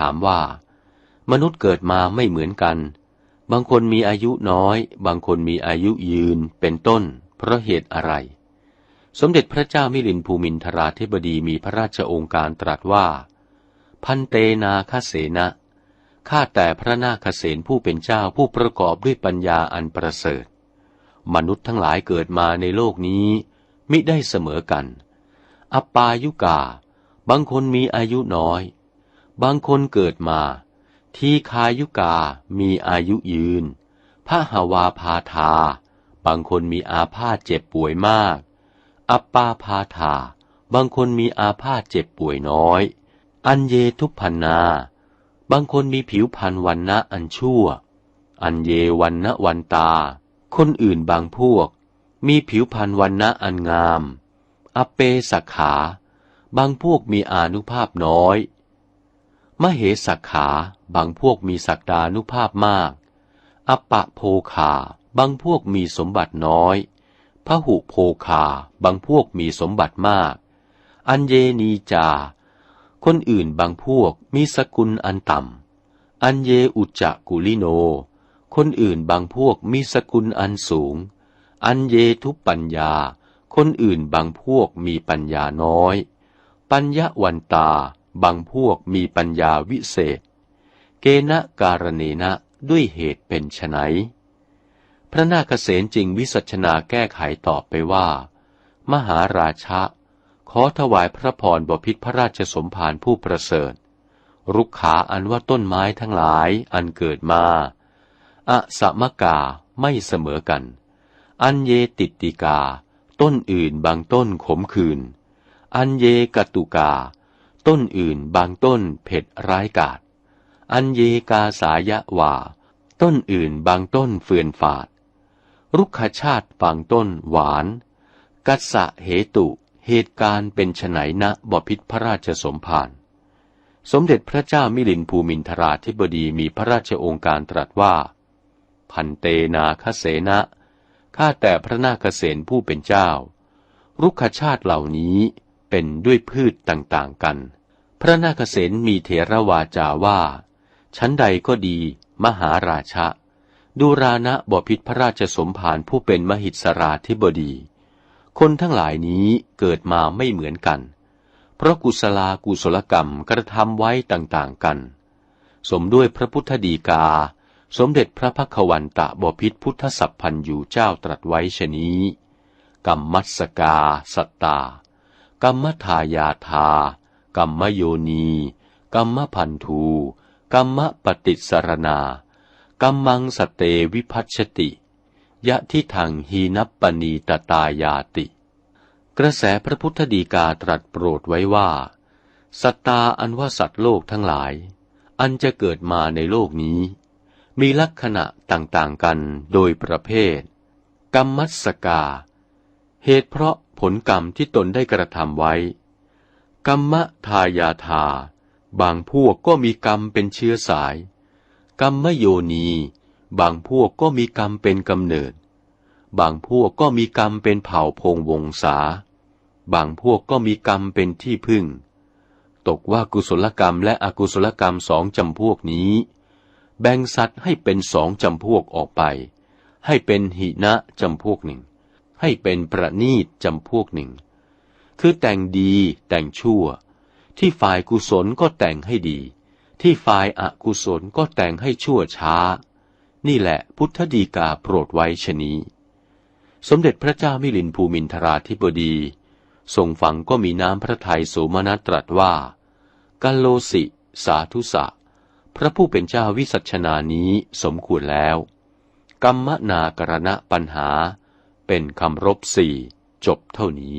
ถามว่า มนุษย์เกิดมาไม่เหมือนกัน บางคนมีอายุน้อย บางคนมีอายุยืนเป็นต้น เพราะเหตุอะไร สมเด็จพระเจ้ามิลินภูมินทราธิบดีมีพระราชโองการตรัสว่า พันเตนาคเสนะข้าแต่พระนาคเสนผู้เป็นเจ้าผู้ประกอบด้วยปัญญาอันประเสริฐ มนุษย์ทั้งหลายเกิดมาในโลกนี้ มิได้เสมอกัน อปายุกา บางคนมีอายุน้อย บางคนเกิดมา ทีคายุกามีอายุยืนพระหวาพาธา บางคนมีอาพาธเจ็บป่วยมาก อัปปาพาธา บางคนมีอาพาธเจ็บป่วยน้อย อันเยทุพันนา บางคนมีผิวพรรณวันนะอันชั่ว อันเยวันนะวันตา คนอื่นบางพวก มีผิวพรรณวันนะอันงาม อเปสขา บางพวกมีอานุภาพน้อย มเหสักขา บางพวกมีศักดานุภาพมาก อปะโพคา บางพวกมีสมบัติน้อยพหุโพคา บางพวกมีสมบัติมาก อันเยนีจา คนอื่นบางพวกมีสกุลอันต่ำ อันเยอุจจกุลิโน คนอื่นบางพวกมีสกุลอันสูง อันเยทุปัญญา คนอื่นบางพวกมีปัญญาน้อย ปัญญาวันตา บางพวกมีปัญญาวิเศษ เกณะการเนนะด้วยเหตุเป็นไฉนพระนาคเษนจริงวิสัชนาแก้ไขตอบไปว่า มหาราชะ ขอถวายพระพรบพิษพระราชสมภารผู้ประเสริฐ รุกขาอันว่าต้นไม้ทั้งหลายอันเกิดมาอะสมกาไม่เสมอกัน อันเยติติกา ต้นอื่นบางต้นขมขื่นอันเยกตุกา ต้นอื่นบางต้นเผ็ดร้ายกาศอันเยกาสายะวา ต้นอื่นบางต้นเฟื่อนฝาด รุกขชาติบางต้นหวาน กัสสะเหตุ เหตุการณ์เป็นไฉนณบพิษพระราชสมภาร สมเด็จพระเจ้ามิลินภูมินทราธิบดีมีพระราชองค์การตรัสว่า พันเตนาคเสนะ ข้าแต่พระนาคเสนผู้เป็นเจ้า รุกขชาติเหล่านี้ เป็นด้วยพืชต่างๆกัน พระนาคเสนมีเทระวาจาว่า ชั้นใดก็ดี มหาราชะ ดูรานะบพิษพระราชสมภารผู้เป็นมหิตสราธิบดี คนทั้งหลายนี้เกิดมาไม่เหมือนกัน เพราะกุศลากุศลกรรมกระทำไว้ต่างๆกัน สมด้วยพระพุทธดีกา สมเด็จพระพักวันตะบพิษพุทธสัพพันยูเจ้าตรัสไว้ชนี้กรรมมัสกา สัตตา กรรมทายาทากรรมโยนี กรรมพันธูกรรมปฏิสรณากรรมังสเตวิพัชติ ยะทิทังหีนับปณีตตายาติ กระแสพระพุทธดีกาตรัสโปรดไว้ว่า สัตตาอันว่าสัตว์โลกทั้งหลาย อันจะเกิดมาในโลกนี้ มีลักษณะต่างๆกันโดยประเภท กรรมมัสกา เหตุเพราะผลกรรมที่ตนได้กระทำไว้ กรรมทายาทา บางพวกก็มีกรรมเป็นเชื้อสาย กรรมโยนี บางพวกก็มีกรรมเป็นกำเนิด บางพวกก็มีกรรมเป็นเผ่าพงวงศา บางพวกก็มีกรรมเป็นที่พึ่ง ตกว่ากุศลกรรมและอกุศลกรรมสองจำพวกนี้ แบ่งสัตว์ให้เป็นสองจำพวกออกไป ให้เป็นหินะจำพวกหนึ่ง ให้เป็นประนีตจำพวกหนึ่ง คือแต่งดีแต่งชั่ว ที่ฝ่ายกุศลก็แต่งให้ดี ที่ฝ่ายอกุศลก็แต่งให้ชั่วช้า นี่แหละพุทธดีกาโปรดไว้ชนี้ สมเด็จพระเจ้ามิลินภูมินทราธิบดี ทรงฟังก็มีน้ำพระทัยสูมนัตรัสว่ากัลโลสิ สาธุสะ พระผู้เป็นเจ้าวิสัชนานี้สมควรแล้ว กรรมนากรณะปัญหา เป็นคำรบสี่จบเท่านี้